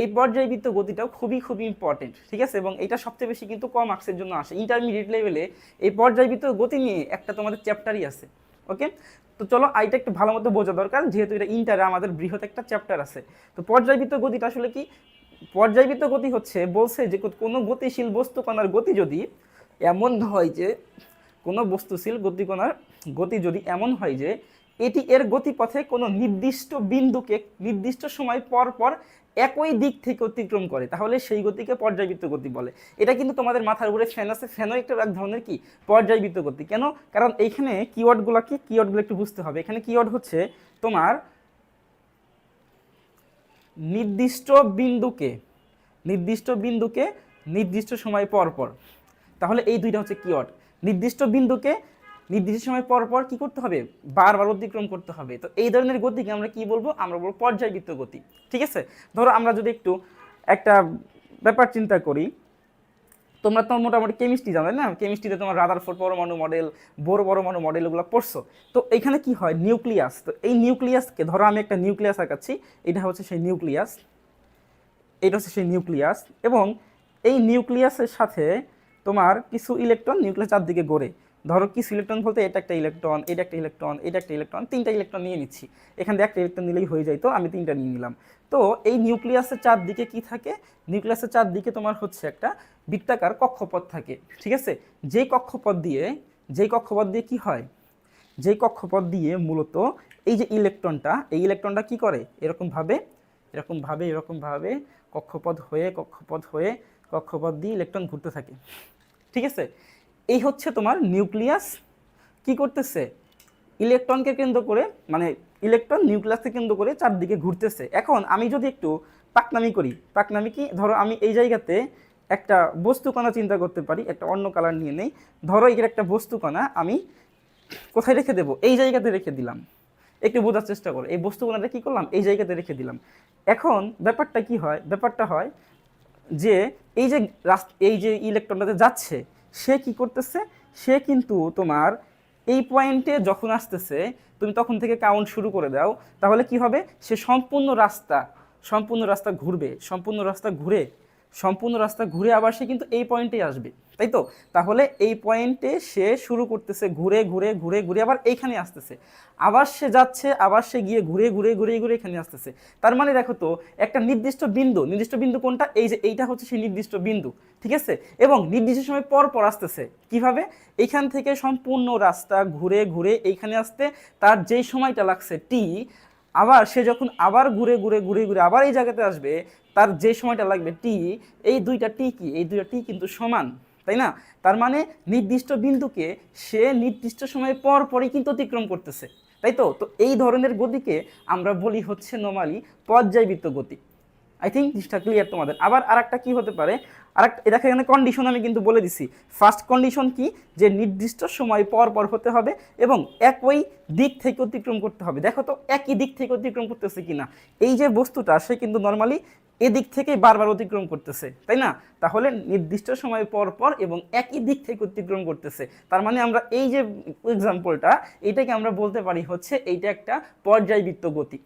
এই পর্যায়বৃত্ত গতিটাও খুবই খুবই ইম্পর্টেন্ট ঠিক আছে? এবং এটা সবচেয়ে বেশি কিন্তু কম মার্কসের জন্য আসে। ইন্টারমিডিয়েট লেভেলে এই পর্যায়বৃত্ত গতি নিয়ে একটা তোমাদের চ্যাপ্টারই আছে ওকে তো চলো, আইটা একটু ভালো মতো বোঝা দরকার, যেহেতু এটা ইন্টারে আমাদের বৃহৎ একটা চ্যাপ্টার আছে। তো পর্যায়বৃত্ত গতিটা আসলে কি? পর্যায়বৃত্ত গতি হচ্ছে, বলছে যে কোনো গতিশীল বস্তু কণার গতি যদি এমন হয় যে, কোনো বস্তুশীল গতিকণার গতি যদি এমন হয় যে এটি এর গতিপথে কোনো নির্দিষ্ট বিন্দুকে নির্দিষ্ট সময় পর পর একই দিক থেকে অতিক্রম করে। তাহলে সেই গতিকে পর্যায়বৃত্ত গতি বলে। এটা কিন্তু তোমাদের মাথার উপরে ফ্যান আছে। ফ্যানও একটা এক ধরনের কি? পর্যায়বৃত্ত গতি। কেন? কারণ এইখানে কিওয়ার্ডগুলো কি? কিওয়ার্ডগুলো একটু বুঝতে হবে। এখানে কিওয়ার্ড হচ্ছে তোমার নির্দিষ্ট বিন্দুকে নির্দিষ্ট বিন্দুকে নির্দিষ্ট সময় পর পর। তাহলে এই দুইটা হচ্ছে কিওয়ার্ড নির্দিষ্ট বিন্দুকে নির্দিষ্ট সময় পর পর কি করতে হবে? বারবার অতিক্রম করতে হবে। তো এই ধরনের গতিকে আমরা কি বলব? আমরা বলব পর্যায়বৃত্ত গতি। ঠিক আছে? ধরো আমরা যদি একটু একটা ব্যাপার চিন্তা করি। তোমরা তো মোটামুটি কেমিস্ট্রি জানো না? কেমিস্ট্রিতে তোমার রাদার ফোর পরমাণু মডেল বড় পরমাণু মডেল এগুলো পড়ছো। তো এখানে কি হয়? নিউক্লিয়াস তো এই নিউক্লিয়াসকে ধরো আমি একটা নিউক্লিয়াস আঁকাচ্ছি। এটা হচ্ছে সেই নিউক্লিয়াস এটা হচ্ছে সেই নিউক্লিয়াস এবং এই নিউক্লিয়াসের সাথে তোমার কিছু ইলেকট্রন নিউক্লিয়াস চারদিকে গড়ে। ধরো কিছু ইলেকট্রন বলতে এটা একটা ইলেকট্রন, এটা একটা ইলেকট্রন, এটা একটা ইলেকট্রন, তিনটা ইলেকট্রন নিয়ে নিচ্ছি। এখান থেকে একটা ইলেকট্রন নিলেই হয়ে যায় তো আমি তিনটা নিয়ে নিলাম। তো এই নিউক্লিয়াসের চারদিকে কি থাকে? নিউক্লিয়াসের চারদিকে তোমার হচ্ছে একটা বৃত্তাকার কক্ষপথ থাকে, ঠিক আছে? যেই কক্ষপথ দিয়ে, যেই কক্ষপথ দিয়ে কি হয়? যেই কক্ষপথ দিয়ে মূলত এই যে ইলেকট্রনটা, এই ইলেকট্রনটা কি করে? এরকমভাবে এরকমভাবে এরকমভাবে কক্ষপথ হয়ে কক্ষপথ হয়ে কক্ষপথ দিয়ে ইলেকট্রন ঘুরতে থাকে, ঠিক আছে? এই হচ্ছে তোমার নিউক্লিয়াস কি করতেছে? ইলেকট্রনকে কেন্দ্র করে মানে ইলেকট্রন নিউক্লিয়াসকে কেন্দ্র করে চারদিকে ঘুরতেছে। এখন আমি যদি একটু পাকনামি করি, পাকনামি কি? ধরো আমি এই জায়গাতে একটা বস্তুকণা চিন্তা করতে পারি, একটা অন্য কালার নিয়ে নেই। ধরো এর একটা বস্তুকণা আমি কোথায় রেখে দেবো? এই জায়গাতে রেখে দিলাম। একটু বোঝার চেষ্টা করো। এই বস্তুকণাটা কী করলাম? এই জায়গাতে রেখে দিলাম। এখন ব্যাপারটা কি হয়? ব্যাপারটা হয় যে এই যে এই যে ইলেকট্রনটাতে যাচ্ছে সে কি করতেছে? সে কিন্তু তোমার এই পয়েন্টে যখন আসতেছে, তুমি তখন থেকে কাউন্ট শুরু করে দাও, তাহলে কি হবে? সে সম্পূর্ণ রাস্তা সম্পূর্ণ রাস্তা ঘুরবে, সম্পূর্ণ রাস্তা ঘুরে, সম্পূর্ণ রাস্তা ঘুরে আবার সে কিন্তু এই পয়েন্টেই আসবে। তাই তো তাহলে এই পয়েন্টে সে শুরু করতেছে ঘুরে ঘুরে ঘুরে ঘুরে আবার এইখানে আসতেছে। আবার সে যাচ্ছে, আবার সে গিয়ে ঘুরে ঘুরে ঘুরে ঘুরে এখানে আসতেছে। তার মানে দেখো তো, একটা নির্দিষ্ট বিন্দু নির্দিষ্ট বিন্দু কোনটা? এই যে এইটা হচ্ছে সেই নির্দিষ্ট বিন্দু, ঠিক আছে? এবং নির্দিষ্ট সময় পর পর আসতেছে। কীভাবে? এইখান থেকে সম্পূর্ণ রাস্তা ঘুরে ঘুরে এইখানে আসতে, তার যেই সময়টা লাগছে টি আবার সে যখন আবার ঘুরে ঘুরে ঘুরে ঘুরে আবার এই জায়গাতে আসবে, তার যে সময়টা লাগবে টি এই দুইটা টি কি? এই দুইটা টি কিন্তু সমান। তাই না? তার মানে নির্দিষ্ট বিন্দুকে সে নির্দিষ্ট সময় পর পরই কিন্তু অতিক্রম করতেছে। তাই তো? তো এই ধরনের গতিকে আমরা বলি হচ্ছে নর্মালি পর্যায়বৃত্ত গতি। আই থিঙ্ক জিনিসটা ক্লিয়ার তোমাদের। আবার আরেকটা কি হতে পারে? আরেকটা এটা এখানে কন্ডিশন আমি কিন্তু বলে দিছি। ফার্স্ট কন্ডিশন কি? যে নির্দিষ্ট সময় পর পর হতে হবে এবং একই দিক থেকে অতিক্রম করতে হবে। দেখো তো, একই দিক থেকে অতিক্রম করতেছে কিনা? এই যে বস্তুটা, সে কিন্তু নর্মালি এদিক থেকে বারবার অতিক্রম করতেছে, তাই না? তাহলে নির্দিষ্ট সময় পর পর এবং একই দিক থেকে অতিক্রম করতেছে। তার মানে আমরা এই যে এক্সাম্পলটা এটাকে আমরা বলতে পারি হচ্ছে এইটা একটা পর্যায়বৃত্ত গতি।